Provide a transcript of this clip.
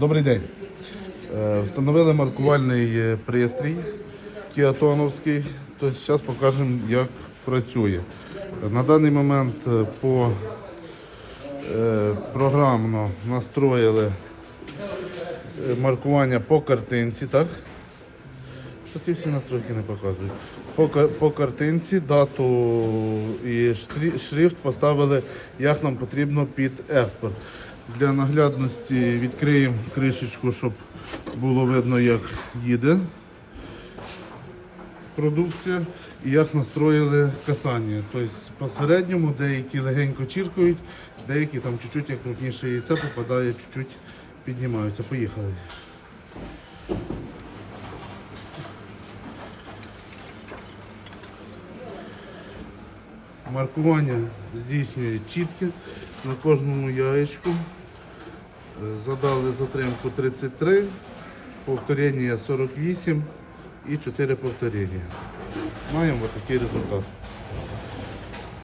Добрий день. Е, Встановили маркувальний е, пристрій кіатоновський. Тобто зараз покажемо, як працює. На даний момент е, по програмно настроїли маркування по картинці, так? Ті всі настройки не показують. По, по картинці дату і шрифт поставили, як нам потрібно під експорт. Для наглядності відкриємо кришечку, щоб було видно, як їде продукція і як настроїли касання. Тобто по середньому деякі легенько чіркають, деякі там чуть-чуть, як крупніше яйце попадає, чуть-чуть піднімаються. Поїхали. Маркування здійснює чітке на кожному яєчку. Задали затримку 33, повторення 48 і 4 повторення. Маємо такий результат.